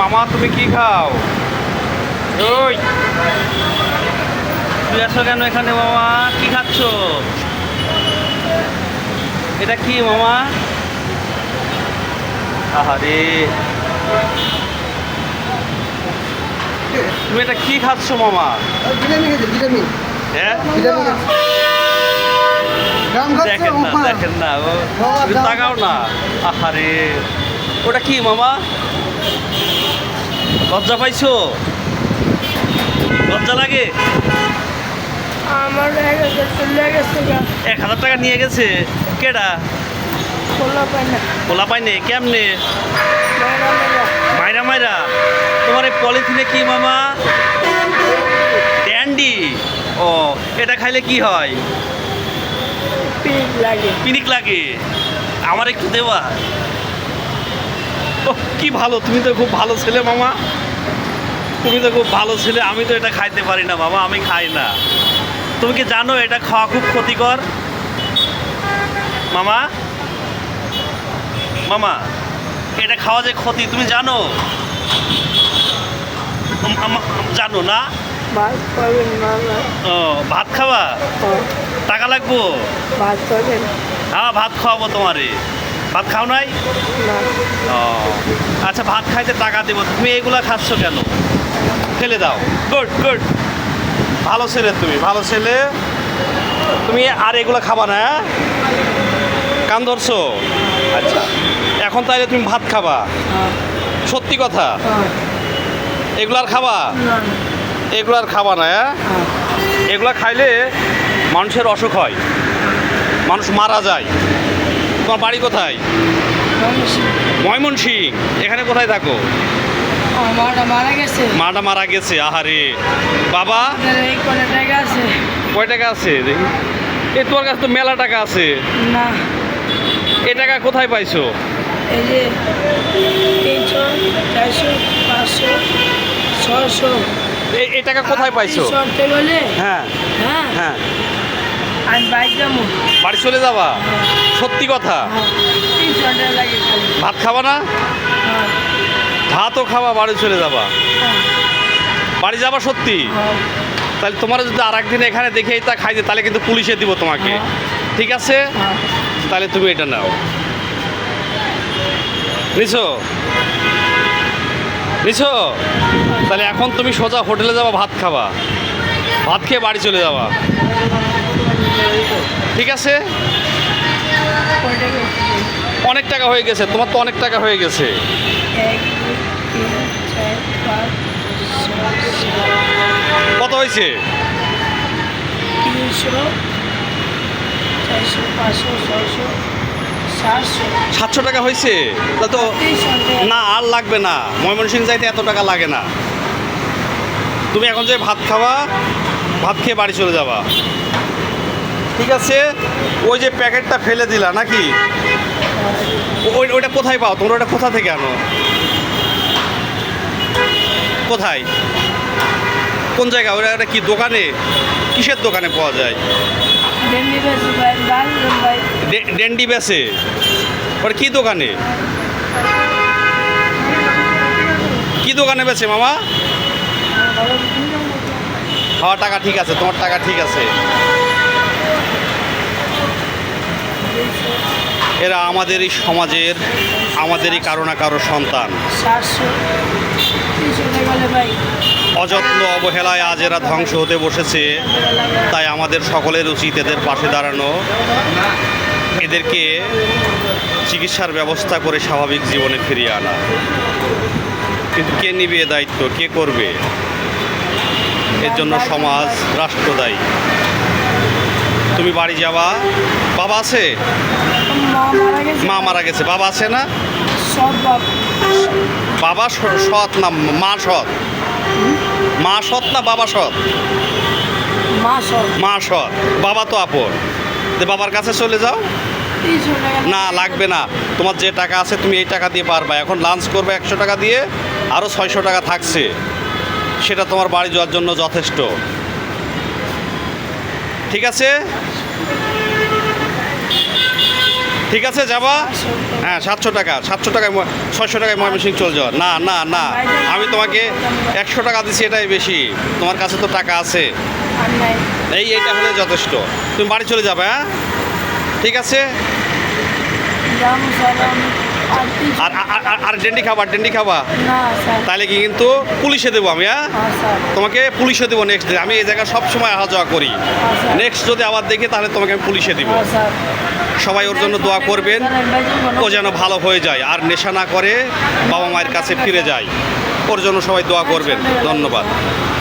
মামা তুমি কি খাও? ওই। তুই আসো কেন এখানে মামা? কি খাচ্ছ? এটা কি মামা? আহারে। তুমি এটা কি খাচ্ছ মামা? হ্যাঁ? দেখেন না দেখেন না তাকাও না। আহারে। ওটা কি মামা? লজ্জা পাইছো? লজ্জা লাগে? আমার এক হাজার টাকা নিয়ে গেছে। কেডা? খোলা পাইনে কেমনে? মেয়েরা মেয়েরা মাইরা মাইরা। তোমার এই পলিথিনে কি মামা? ড্যান্ডি। ও এটা খাইলে কি হয়? লাগে। পিনিক লাগে। আমার একটু দেওয়া। কি ভালো তুমি তো খুব ভালো ছেলে মামা। তুমি তো খুব ভালো ছেলে আমি তো এটা খাইতে পারি না মামা আমি খাই না। তুমি কি জানো এটা খাওয়া খুব ক্ষতিকর? মামা? মামা এটা খাওয়া যে ক্ষতি তুমি জানো? জানো না? ও ভাত খাবা? টাকা লাগবো? হ্যাঁ ভাত খাওয়াবো তোমারে। ভাত খাও নাই? ও আচ্ছা ভাত খাইতে টাকা দেবো। তুমি এগুলো খাচ্ছ কেন? ফেলে দাও। গুড গুড ভালো ছেলে তুমি ভালো ছেলে। তুমি আর এগুলো খাবা না হ্যাঁ? কান ধরছো? আচ্ছা এখন তাইলে তুমি ভাত খাবা। হ্যাঁ, সত্যি কথা? হ্যাঁ, এগুলো আর খাবা? না, এগুলো আর খাবা না হ্যাঁ? হ্যাঁ, এগুলো খাইলে মানুষের অসুখ হয়। মানুষ মারা যায়। তোমার বাড়ি কোথায়? ময়মনসিং এখানে কোথায় থাকো? আমার মারা গেছে মাটা মারা গেছে আহারে। বাবা? কয় টাকা আছে? দেখি। এ তোমার কাছে তো মেলা টাকা আছে। না এ টাকা কোথায় পাইছো? এই যে তিনশো চারশো পাঁচশো ছশো এই এই টাকা কোথায় পাইছো? হ্যাঁ। হ্যাঁ। হ্যাঁ আমি বাইক যাব বাড়ি চলে যাবা? সত্যি কথা। ভাত খাবা না? ভাতও খাবা, বাড়ি চলে যাবা। বাড়ি যাবা সত্যি। তাহলে তোমার যদি আর একদিন এখানে দেখে তা খাইতে তাহলে কিন্তু পুলিশে দিব তোমাকে। ঠিক আছে। তাহলে তুমি এটা নাও। নিছো? নিছো? তাহলে এখন তুমি সোজা হোটেলে যাবা, ভাত খাবা। ভাত খেয়ে বাড়ি চলে যাবা। ঠিক আছে? অনেক টাকা হয়ে গেছে, তোমার তো অনেক টাকা হয়ে গেছে। কত হয়েছে? সাতশো টাকা হয়েছে? তা তো না, আর লাগবে না। ময়মনসিং যাইতে এত টাকা লাগে না। তুমি এখন যে ভাত খাওয়া, ভাত খেয়ে বাড়ি চলে যাবা। ঠিক আছে? ওই যে প্যাকেটটা ফেলে দিলা, নাকি? ওইটা কোথায় পাও? তোমরা ওটা কোথা থেকে আনো? কোথায়? কোন জায়গা? ওটা একটা কি দোকানে? কিসের দোকানে পাওয়া যায়? ডেন্ডি বেসে ওটা কি দোকানে? কি দোকানে বেছে মামা? হ্যাঁ টাকা ঠিক আছে তোমার টাকা ঠিক আছে। এরা আমাদেরই সমাজের, আমাদেরই কারও না কারও সন্তান। অযত্ন অবহেলায় আজ এরা ধ্বংস হতে বসেছে, তাই আমাদের সকলের উচিত এদের পাশে দাঁড়ানো। এদেরকে চিকিৎসার ব্যবস্থা করে স্বাভাবিক জীবনে ফিরিয়ে আনা। কিন্তু কে নিবে দায়িত্ব? কে করবে? এর জন্য সমাজ রাষ্ট্র দায়ী তুমি বাড়ি যাবা? বাবা আছে? মা মারা গেছে। বাবা আছে না? বাবা। সৎ না মা সৎ? মা সৎ না বাবা সৎ? মা সৎ। বাবা তো আপন। যে বাবার কাছে চলে যাও। না লাগবে না। তোমার যে টাকা আছে তুমি এই টাকা দিয়ে পারবা। এখন লাঞ্চ করবে একশো টাকা দিয়ে আরও ছয়শো টাকা থাকছে। সেটা তোমার বাড়ি যাওয়ার জন্য যথেষ্ট। ঠিক আছে? ঠিক আছে, যাবা? হ্যাঁ সাতশো টাকা, সাতশো টাকায় ছয়শো টাকায় ময়মনসিং চলে যাওয়া না না না, আমি তোমাকে একশো টাকা দিচ্ছি এটাই বেশি। তোমার কাছে তো টাকা আছে। এই, এইটা হলে যথেষ্ট। তুমি বাড়ি চলে যাবে হ্যাঁ? ঠিক আছে? আর আর ডেন্ডি খাবা ডেন্ডি খাবা? তাহলে কি কিন্তু পুলিশে দেবো আমি হ্যাঁ? হ্যাঁ তোমাকে পুলিশে দেবো নেক্সট ডে আমি এই জায়গায় সবসময় আসা যাওয়া করি। হ্যাঁ নেক্সট যদি আবার দেখি তাহলে তোমাকে আমি পুলিশে দিব। হ্যাঁ সবাই ওর জন্য দোয়া করবেন। ও যেন ভালো হয়ে যায় আর নেশা না করে বাবা মায়ের কাছে ফিরে যায়। ওর জন্য সবাই দোয়া করবেন। ধন্যবাদ।